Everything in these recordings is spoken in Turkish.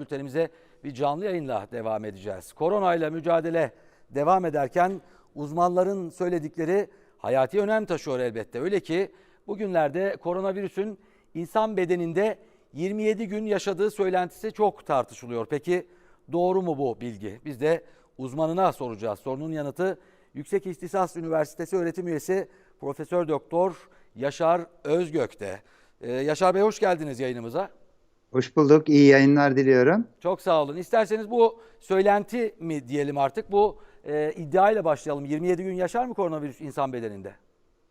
Bültenimize bir canlı yayınla devam edeceğiz. Koronayla mücadele devam ederken uzmanların söyledikleri hayati önem taşıyor elbette. Öyle ki bugünlerde koronavirüsün insan bedeninde 27 gün yaşadığı söylentisi çok tartışılıyor. Peki doğru mu bu bilgi? Biz de uzmanına soracağız. Sorunun yanıtı Yüksek İhtisas Üniversitesi öğretim üyesi Profesör Doktor Yaşar Özgök'te. Ee, Yaşar Bey hoş geldiniz yayınımıza. Hoş bulduk. İyi yayınlar diliyorum. Çok sağ olun. İsterseniz bu söylenti mi diyelim artık bu e, iddiayla başlayalım. 27 gün yaşar mı koronavirüs insan bedeninde?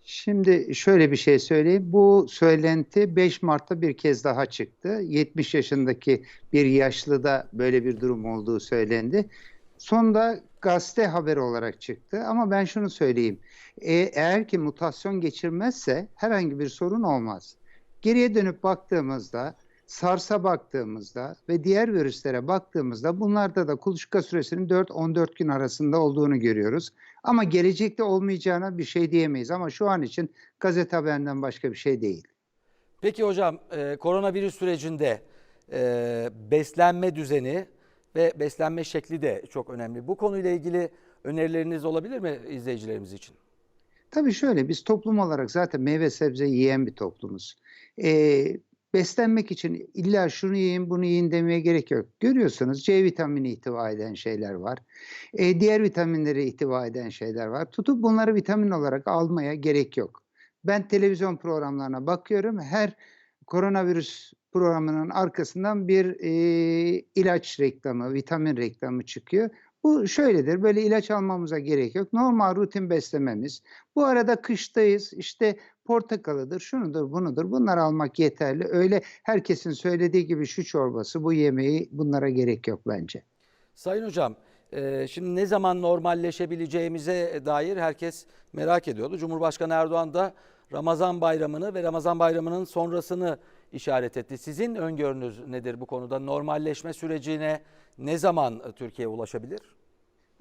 Şimdi şöyle bir şey söyleyeyim. Bu söylenti 5 Mart'ta bir kez daha çıktı. 70 yaşındaki bir yaşlıda böyle bir durum olduğu söylendi. Sonunda gazete haberi olarak çıktı. Ama ben şunu söyleyeyim. E, eğer ki mutasyon geçirmezse herhangi bir sorun olmaz. Geriye dönüp baktığımızda SARS'a baktığımızda ve diğer virüslere baktığımızda bunlarda da kuluçka süresinin 4-14 gün arasında olduğunu görüyoruz. Ama gelecekte olmayacağına bir şey diyemeyiz ama şu an için gazete haberinden başka bir şey değil. Peki hocam e, koronavirüs sürecinde e, beslenme düzeni ve beslenme şekli de çok önemli. Bu konuyla ilgili önerileriniz olabilir mi izleyicilerimiz için? Tabii şöyle biz toplum olarak zaten meyve sebze yiyen bir toplumuz. Ee, beslenmek için illa şunu yiyin bunu yiyin demeye gerek yok. Görüyorsunuz C vitamini ihtiva eden şeyler var. Ee, diğer vitaminleri ihtiva eden şeyler var. Tutup bunları vitamin olarak almaya gerek yok. Ben televizyon programlarına bakıyorum. Her koronavirüs programının arkasından bir e, ilaç reklamı, vitamin reklamı çıkıyor. Bu şöyledir, böyle ilaç almamıza gerek yok. Normal rutin beslememiz. Bu arada kıştayız, işte portakalıdır, şunudur, bunudur. Bunları almak yeterli. Öyle herkesin söylediği gibi şu çorbası, bu yemeği bunlara gerek yok bence. Sayın hocam, e, şimdi ne zaman normalleşebileceğimize dair herkes merak ediyordu. Cumhurbaşkanı Erdoğan da Ramazan bayramını ve Ramazan bayramının sonrasını işaret etti. Sizin öngörünüz nedir bu konuda? Normalleşme sürecine ne zaman Türkiye ulaşabilir?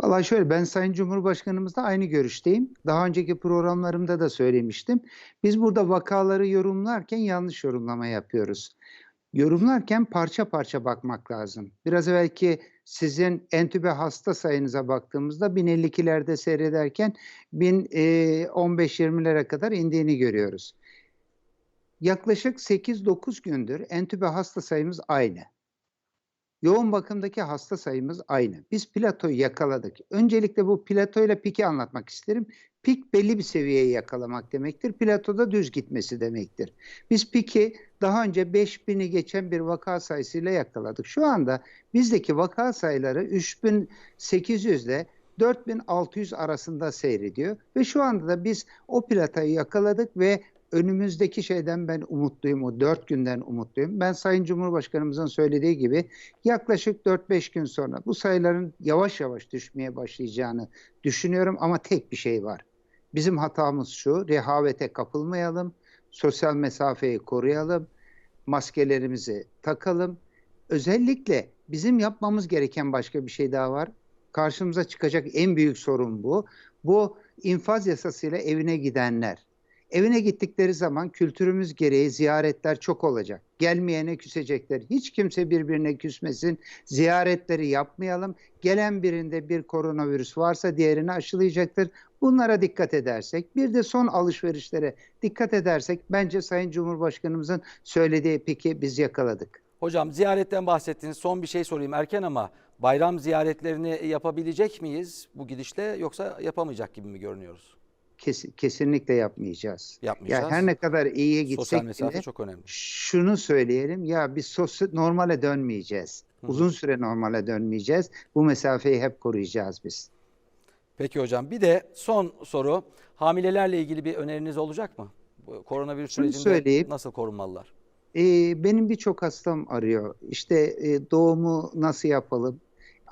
Vallahi şöyle ben Sayın Cumhurbaşkanımızla aynı görüşteyim. Daha önceki programlarımda da söylemiştim. Biz burada vakaları yorumlarken yanlış yorumlama yapıyoruz. Yorumlarken parça parça bakmak lazım. Biraz evvelki sizin entübe hasta sayınıza baktığımızda 1052'lerde seyrederken 1015-20'lere kadar indiğini görüyoruz. Yaklaşık 8-9 gündür entübe hasta sayımız aynı. Yoğun bakımdaki hasta sayımız aynı. Biz platoyu yakaladık. Öncelikle bu platoyla piki anlatmak isterim. Pik belli bir seviyeyi yakalamak demektir. Platoda düz gitmesi demektir. Biz piki daha önce 5000'i geçen bir vaka sayısıyla yakaladık. Şu anda bizdeki vaka sayıları 3800 ile 4600 arasında seyrediyor ve şu anda da biz o platoyu yakaladık ve önümüzdeki şeyden ben umutluyum. O 4 günden umutluyum. Ben Sayın Cumhurbaşkanımızın söylediği gibi yaklaşık 4-5 gün sonra bu sayıların yavaş yavaş düşmeye başlayacağını düşünüyorum ama tek bir şey var. Bizim hatamız şu, rehavete kapılmayalım, sosyal mesafeyi koruyalım, maskelerimizi takalım. Özellikle bizim yapmamız gereken başka bir şey daha var. Karşımıza çıkacak en büyük sorun bu. Bu infaz yasasıyla evine gidenler. Evine gittikleri zaman kültürümüz gereği ziyaretler çok olacak. Gelmeyene küsecekler. Hiç kimse birbirine küsmesin. Ziyaretleri yapmayalım. Gelen birinde bir koronavirüs varsa diğerini aşılayacaktır. Bunlara dikkat edersek, bir de son alışverişlere dikkat edersek bence Sayın Cumhurbaşkanımızın söylediği peki biz yakaladık. Hocam ziyaretten bahsettiniz. Son bir şey sorayım erken ama bayram ziyaretlerini yapabilecek miyiz bu gidişle yoksa yapamayacak gibi mi görünüyoruz? Kes, kesinlikle yapmayacağız. Yapmayacağız. Ya her ne kadar iyiye gitsek Sosyal mesafe bile çok önemli. şunu söyleyelim ya biz sosyal normale dönmeyeceğiz. Hı. Uzun süre normale dönmeyeceğiz. Bu mesafeyi hep koruyacağız biz. Peki hocam bir de son soru. Hamilelerle ilgili bir öneriniz olacak mı? Koronavirüs Şunu sürecinde söyleyeyim. nasıl korunmalılar? Ee, benim birçok hastam arıyor. İşte e, doğumu nasıl yapalım?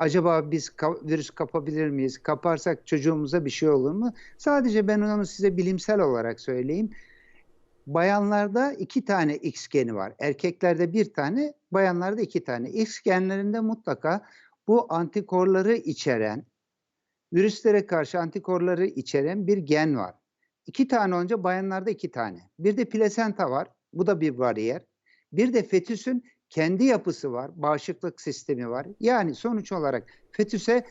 Acaba biz ka- virüs kapabilir miyiz? Kaparsak çocuğumuza bir şey olur mu? Sadece ben onu size bilimsel olarak söyleyeyim. Bayanlarda iki tane X geni var. Erkeklerde bir tane, bayanlarda iki tane. X genlerinde mutlaka bu antikorları içeren, virüslere karşı antikorları içeren bir gen var. İki tane önce bayanlarda iki tane. Bir de plasenta var. Bu da bir bariyer. Bir de fetüsün kendi yapısı var, bağışıklık sistemi var. Yani sonuç olarak fetüse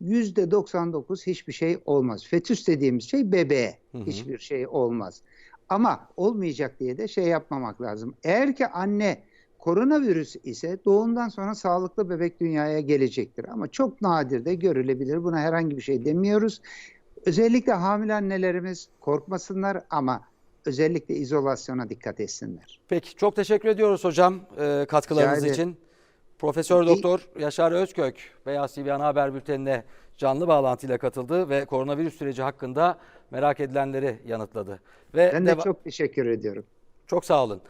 %99 hiçbir şey olmaz. Fetüs dediğimiz şey bebeğe Hı hı. hiçbir şey olmaz. Ama olmayacak diye de şey yapmamak lazım. Eğer ki anne koronavirüs ise doğumdan sonra sağlıklı bebek dünyaya gelecektir. Ama çok nadir de görülebilir. Buna herhangi bir şey demiyoruz. Özellikle hamile annelerimiz korkmasınlar ama özellikle izolasyona dikkat etsinler. Peki çok teşekkür ediyoruz hocam e, katkılarınız Rica için. Profesör Doktor Yaşar Özkök Beyaz TV Ana Haber Bülteni'ne canlı bağlantıyla katıldı ve koronavirüs süreci hakkında merak edilenleri yanıtladı. Ve Ben de çok teşekkür ediyorum. çok sağ olun.